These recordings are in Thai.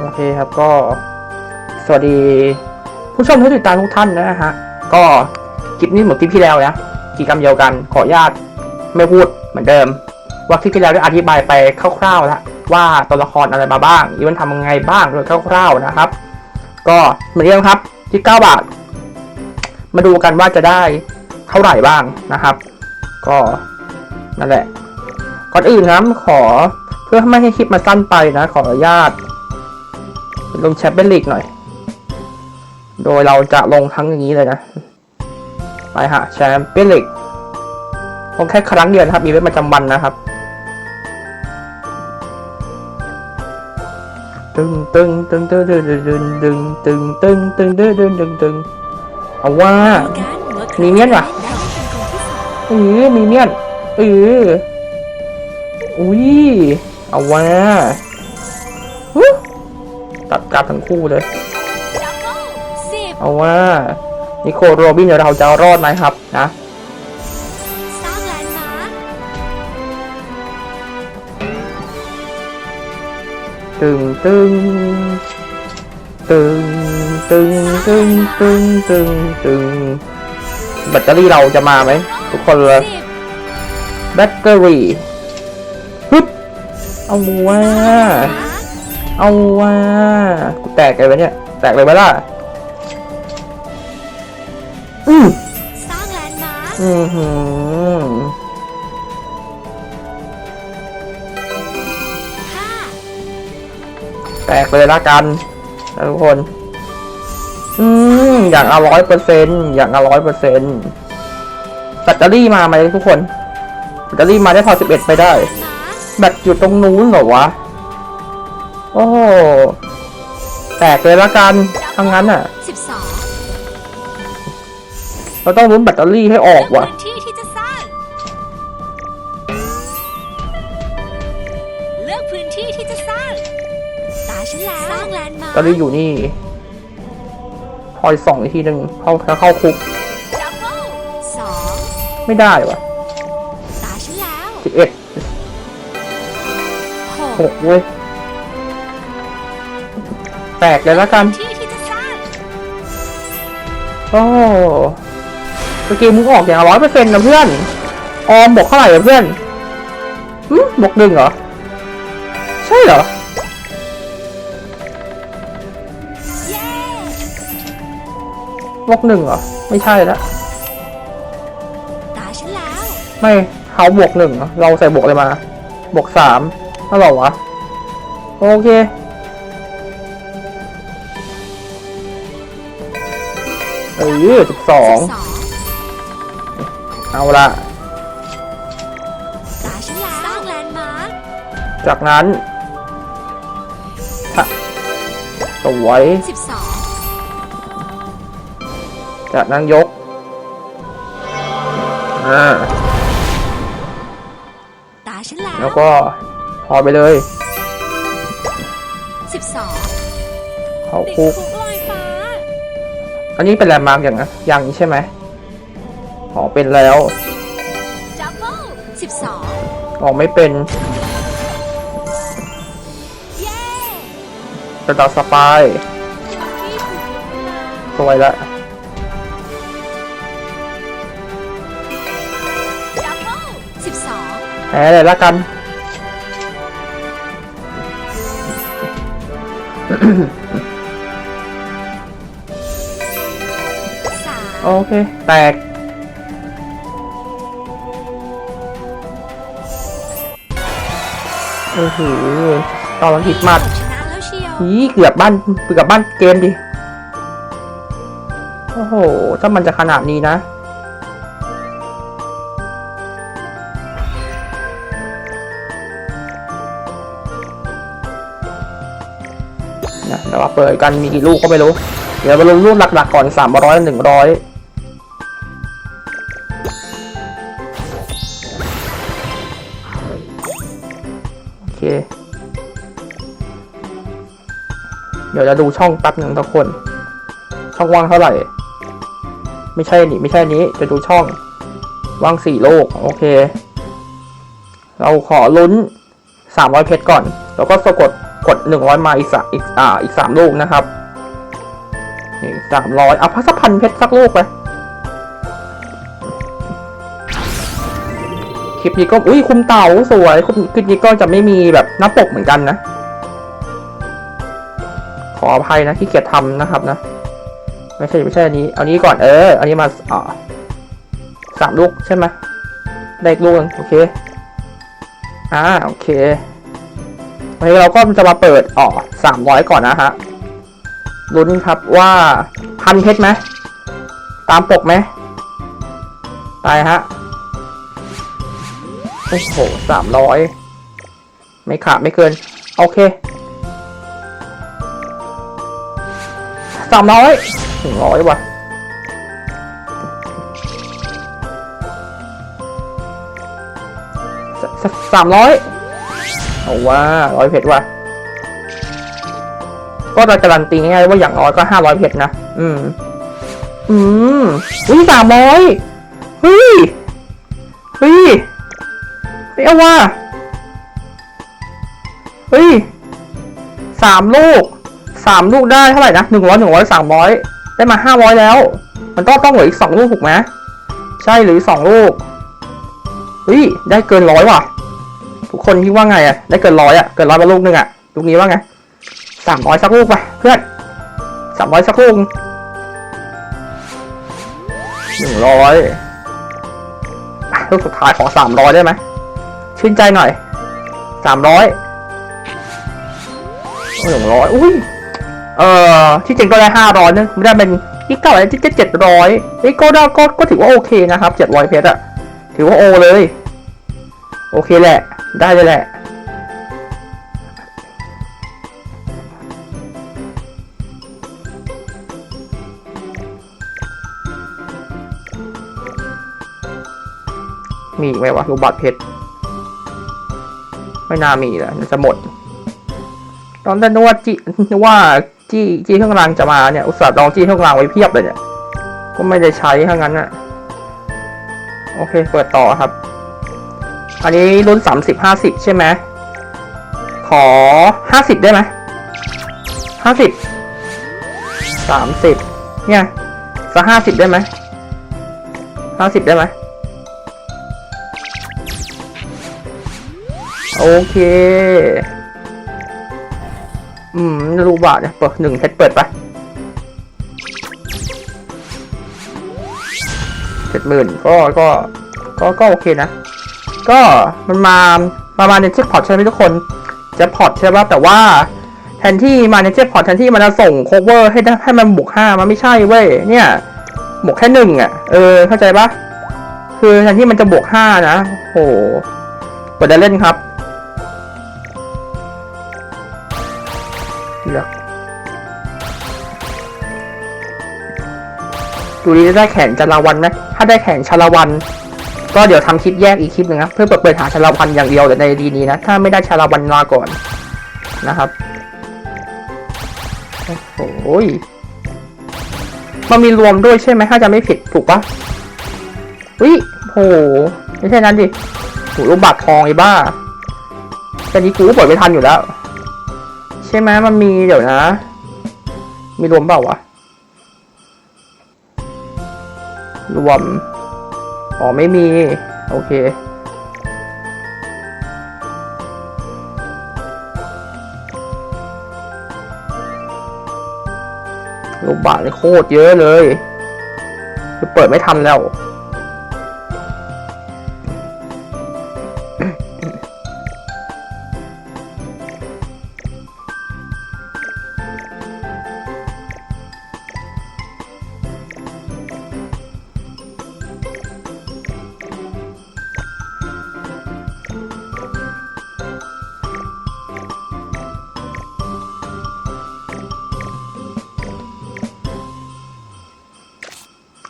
โอเคครับก็ สวัสดีผู้ชมที่ติดตามทุกท่านนะฮะ ก็คลิปนี้เหมือนคลิปที่แล้วนะกิจกรรมเดียวกันขออนุญาตไม่พูดเหมือนเดิม ว่าคลิปที่แล้วได้อธิบายไปคร่าวๆแล้วว่าตัวละครอะไรมาบ้างอีเวนต์ทำยังไงบ้างโดยคร่าวๆนะครับ ก็เหมือนเดิมครับที่ 9 บาท มาดูกันว่าจะได้เท่าไหร่บ้างนะครับ ก็นั่นแหละ ก่อนอื่นนะขอเพื่อไม่ให้คลิปมันสั้นไปนะ ขออนุญาต ลงแชมเปี้ยนลีกหน่อย โดยเราจะลงทั้งอย่างนี้เลยนะ ไปฮะแชมเปี้ยนลีกลงแค่ครั้งเดียวนะครับมีไว้ประจำวันนะครับตึงตึงตึงตึงตึงตึงตึงตึงตึงตึงตึงตึงตึงตึงเอาว่ามีเมียนว่ะเออมีเมียนเอออุ้ยเอาว่าฮู้ ตัดกลับทั้งคู่เลยสิบเอาว่า นิโคลโรบินเดี๋ยวเราจะรอดไหมครับนะสร้างแลนด์มาร์คตึงตึงตึงตึงตึงตึงตึงตึงแบตเตอรี่เราจะมาไหมทุกคนเลยสิบแบตเตอรี่ฮึบเอาว่า เอาว่ากูแตกเลยวะเนี่ย แตกเลยไหมล่ะอืมสร้างแลนด์มาร์คอืมหืมห้าแตกเลยละกันนะทุกคน อืมอย่างละร้อยเปอร์เซ็นอย่างละร้อยเปอร์เซ็นแบตเตอรี่มาไหมทุกคน แบตเตอรี่มาได้พอสิบเอ็ดไปได้แลนด์มาร์คแบตอยู่ตรงนู้นเหรอวะ โอ้โหแตกเลยละกันทั้งนั้นอะ สิบสองเราต้องลุ้นแบตเตอรี่ให้ออกว่ะ พื้นที่ที่จะสร้าง เลือกพื้นที่ที่จะสร้าง ตาฉันแล้วสร้างแลนด์มาแบตเตอรี่อยู่นี่พอยสองอีกทีหนึ่งเข้าเข้าคุกดับเบิลสองไม่ได้ว่ะตาฉันแล้วสิบเอ็ดหกหกเว้ยแตกเลยละกันที่ที่จะสร้างโอ้สกิลมึงออกอย่างร้อยเปอร์เซ็นต์นะเพื่อน ออมบอกเท่าไหร่อะเพื่อนหืมบอกหนึ่งเหรอ ใช่เหรอบอกหนึ่งเหรอ ไม่ใช่ละตาฉันแล้วไม่เขาบวกหนึ่งเหรอเราใส่บวกอะไรมา บวกสามเท่าหร่วะ โอเค เออสิบสองสิบสองเอาละตาฉันแล้วสร้างแลนด์มาร์คจากนั้นถ้าสวยสิบสองจากนั้นยกอ่าตาฉันแล้วแล้วก็พอไปเลยสิบสองเขาคุกคุกลอยฟ้า อันนี้เป็นแลนด์มาร์กอย่างนะยังใช่ไหมอ๋อเป็นแล้วดับเบิลสิบสองอ๋อไม่เป็นเย้กระดาษสปายที่ถูกยกมาสวยละดับเบิลสิบสองแพ้เลยละกัน โอเค แตก โอ้โหตอนหลังผิดหมัดชนะแล้วเชียวอีเกือบบ้านเกือบบ้านเกมดิ โอ้โห ถ้ามันจะขนาดนี้นะนะเดี๋ยวเราเปิดกันมีกี่ลูกก็ไม่รู้ เดี๋ยวมาลงรูปหลักๆก่อนสามร้อยหนึ่งร้อย เคเดี๋ยวจะดูช่องแป๊บหนึ่งทุกคน ช่องว่างเท่าไหร่ ไม่ใช่นี่ไม่ใช่นี้ จะดูช่องว่างสี่โลก โอเค เราขอลุ้นสามร้อยเพชรก่อน แล้วก็สะกดกดหนึ่งร้อยมาอีกสอีกอ่าอีกสามลูกนะครับนี่สามร้อยเอาพัสกพันเพชรสักลูกไป ลิปนี้ก็อุ้ยคุมเต่าสวยคลิปนี้ก็จะไม่มีแบบหน้าปกเหมือนกันนะ ขออภัยนะที่เกียจทำนะครับนะ ไม่ใช่ไม่ใช่อันนี้เอานี้ก่อนเออ อันนี้มาอ่าสามลูกใช่ไหมได้อีกลูกนึงโอเคอ่าโอเควันนี้เราก็จะมาเปิดอ๋อสามร้อยก่อนนะฮะลุ้นครับว่าพันเพชรไหมตามปกไหมตายฮะ โอ้โหสามร้อยไม่ขาดไม่เกิน โอเคสามร้อยถึงร้อยว่ะสามร้อยเอาว่าร้อยเพชรว่ะ ก็เราการันตีง่ายๆว่าอย่างน้อยก็ห้าร้อยเพชรนะ อืม อืม อุ้ยสามร้อยเฮ้ย เฮ้ย เฮ้ยเอว่าเฮ้ยสามลูกสามลูกได้เท่าไหร่นะหนึ่งร้อยหนึ่งร้อยสามร้อยได้มาห้าร้อยแล้ว มันต้องต้องเหลืออีกสองลูกถูกไหมใช่หรือสองลูกเฮ้ยได้เกินร้อยว่ะ ทุกคนคิดว่าไงอะได้เกินร้อยอะเกินร้อยมาลูกหนึ่งอะลูกนี้ว่าไงสามร้อยสักลูกไปเพื่อนสามร้อยสักลูกหนึ่งร้อยลูกสุดท้ายขอสามร้อยได้ไหม ชื่นใจหน่อยสามร้อยหนึ่งร้อยอุ้ย เอ่อ ที่จริงก็ได้ห้าร้อยนึงไม่ได้เป็นที่เก้าอะไรที่เจ็ดร้อยเฮ้ยก็ได้ก็ก็ถือว่าโอเคนะครับเจ็ดร้อยเพชรอะถือว่าโอเลย โอเคแหละ ได้เลยแหละมีอีกไหมวะรูกบัตเพชร ไม่น่ามีแล้วจะหมด ตอนแรกนึกว่าจีนึกว่าจีจี้เครื่องรางจะมาเนี่ยอุตส่าห์ลองจี้เครื่องรางไว้เพียบเลยเนี่ย ก็ไม่ได้ใช้ทั้งนั้นอะโอเค เปิดต่อครับ อันนี้รุ่นสามสิบห้าสิบใช่ไหมขอห้าสิบได้ไหมห้าสิบสามสิบเนี่ยสักห้าสิบได้ไหมห้าสิบได้ไหม โอเค อืมรูบาทเนี่ยเปิดหนึ่งเพชรเปิดไปเจ็ดหมื่นก็ก็ก็ก็โอเคนะ ก็มันมามามาในเช็คพอร์ตใช่ไหมทุกคนจะพอร์ตใช่ป่ะแต่ว่าแทนที่มาในเช็คพอร์ตแทนที่มันจะส่งโคเวอร์ให้ให้มันบวกห้ามันไม่ใช่เว้ยเนี่ยบวกแค่หนึ่งอะเออเข้าใจปะคือแทนที่มันจะบวกห้านะโหกดได้เล่นครับ เลือกดูดีได้แขนจาราวันไหมถ้าได้แขนชาละวัน ก็เดี๋ยวทำคลิปแยกอีกคลิปหนึ่งนะเพื่อเปิดเปิดหาชาลาวันอย่างเดียวแต่ในดีนี้นะ ถ้าไม่ได้ชาลาวันมาก่อนนะครับโอ้ยมันมีรวมด้วยใช่ไหมถ้าจะไม่ผิดถูกปะอุ้ยโหไม่ใช่นั้นดิหูลูกบาททองไอ้บ้าแต่นี้กูก็เปิดไม่ทันอยู่แล้ว ช่ไหมมันมีเดี๋ยวนะ มีรวมเปล่าวะ รวม อ๋อไม่มี โอเค ลูกบาทโคตรเยอะเลย คือเปิดไม่ทันแล้ว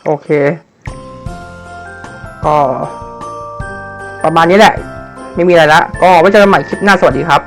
โอเค ก็ ประมาณนี้แหละ ไม่มีอะไรละ ก็ไว้เจอกันใหม่คลิปหน้าสวัสดีครับ